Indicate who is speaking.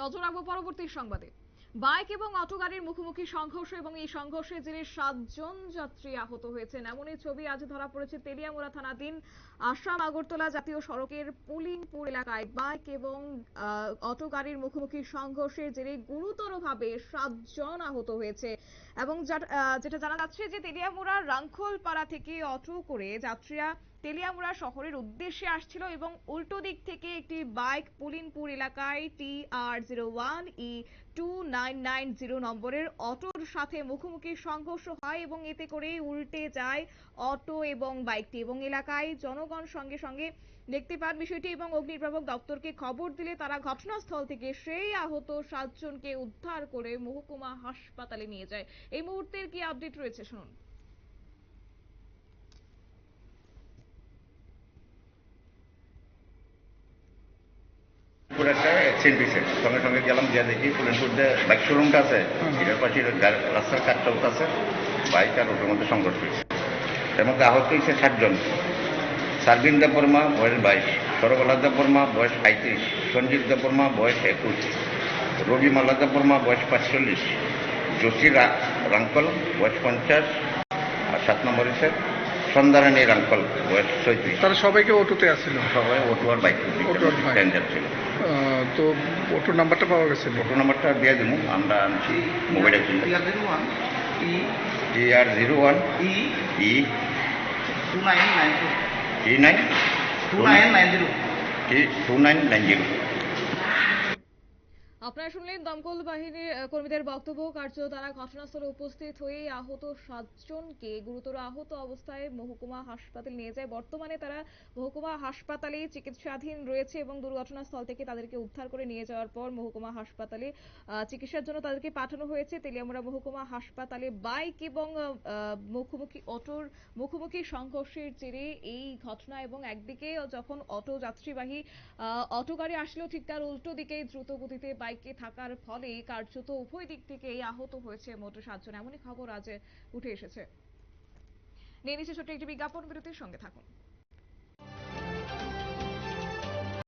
Speaker 1: নজর রাখব পরবর্তী সংবাদে। বাইক এবং অটো গাড়ির মুখোমুখি সংঘর্ষ এবং এই সংঘর্ষে জেরে সাতজন যাত্রী আহত হয়েছেন। এমনই ছবি আজ ধরা পড়েছে তেলিয়ামুড়া থানাধীন আসাম আগরতলা জাতীয় সড়কের পুলিংপুর এলাকায়। বাইক এবং অটো গাড়ির মুখোমুখি সংঘর্ষে জেরে গুরুতরভাবে সাতজন আহত হয়েছে এবং যেটা জানা যাচ্ছে যে তেলিয়ামুড়া রাংখোলপাড়া থেকে অটো করে যাত্রীরা তেলিয়ামুড়া শহরের উদ্দেশ্যে আসছিল এবং উল্টো দিক থেকে একটি বাইক পুলিনপুর এলাকায় T R zero one E two nine nine zero নম্বরের অটোর সাথে মুখোমুখি সংঘর্ষ হয় এবং এতে করে উল্টে যায় অটো এবং বাইকটি এবং এলাকায় জনগণ সঙ্গে সঙ্গে দেখতে পান বিষয়টি এবং অগ্নিনির্বাপক দপ্তরকে খবর দিলে তারা ঘটনাস্থল থেকে সেই আহত সাতজনকে উদ্ধার করে মহকুমা হাসপাতালে নিয়ে যায়। এই মুহূর্তের কি আপডেট রয়েছে, শুনুন।
Speaker 2: পুরো একটা অ্যাক্সিডেন্ট হয়েছে সঙ্গে সঙ্গে গেলাম গিয়ে দেখি যে বাইক শোরুমটা আছে। এটার পাশে রাস্তার কাজ চলতেছে বাইক আর ওটার মধ্যে সংঘর্ষ হয়েছে এর মধ্যে আহত হয়েছে ষাটজন সার্বিন দেববর্মা বয়স বাইশ। সরবলা দেববর্মা বয়স সাঁত্রিশ সঞ্জিত দেববর্মা বয়স একুশ। রবি মাল্লা দেববর্মা বয়স পাঁচচল্লিশ। যোশী রা- রাঙ্কল বয়স পঞ্চাশ। আর সাত নম্বর হচ্ছে সন্ধ্যারানী ছয়ত্রিশ।
Speaker 3: তারা সবাইকে অটোতে আসছিল।
Speaker 2: সবাই অটো আর বাইক ছিল।
Speaker 3: তো অটোর নাম্বারটা পাওয়া গেছে?
Speaker 2: অটো নাম্বারটা দিয়ে দেবো। আমরা আনছি মোবাইলে ছিল
Speaker 4: Tiga zero one E
Speaker 2: T R zero one
Speaker 4: E
Speaker 2: E
Speaker 4: nine nine two
Speaker 2: T nine
Speaker 4: two nine nine zero.
Speaker 2: T two nine nine zero
Speaker 1: আপনারা শুনলেন দমকল বাহিনীর কর্মীদের বক্তব্য। কার্য তারা ঘটনাস্থলে উপস্থিত হয়ে আহত সাতজনকে গুরুতর আহত অবস্থায় মহকুমা হাসপাতালে নিয়ে যায়। বর্তমানে তারা মহকুমা হাসপাতালে চিকিৎসাধীন রয়েছে এবং দুর্ঘটনাস্থল থেকে তাদেরকে উদ্ধার করে নিয়ে যাওয়ার পর মহকুমা হাসপাতালে চিকিৎসার জন্য তাদেরকে পাঠানো হয়েছে। তেলিয়ামুড়া মহকুমা হাসপাতালে বাইক এবং মুখোমুখি অটোর মুখোমুখি সংঘর্ষের জেরে এই ঘটনা এবং একদিকে যখন অটো যাত্রীবাহী অটো গাড়ি আসলেও ঠিক তার উল্টো দিকে দ্রুত গতিতে বাইকে থাকার ফলে কার্যত উভয় দিক থেকে আহত হয়েছে মোট সাতজন। এমনই খবর আজ উঠে এসেছে। নিয়ে নিচ্ছে ছোট্ট একটি বিজ্ঞাপন বিরতির সঙ্গে থাকুন।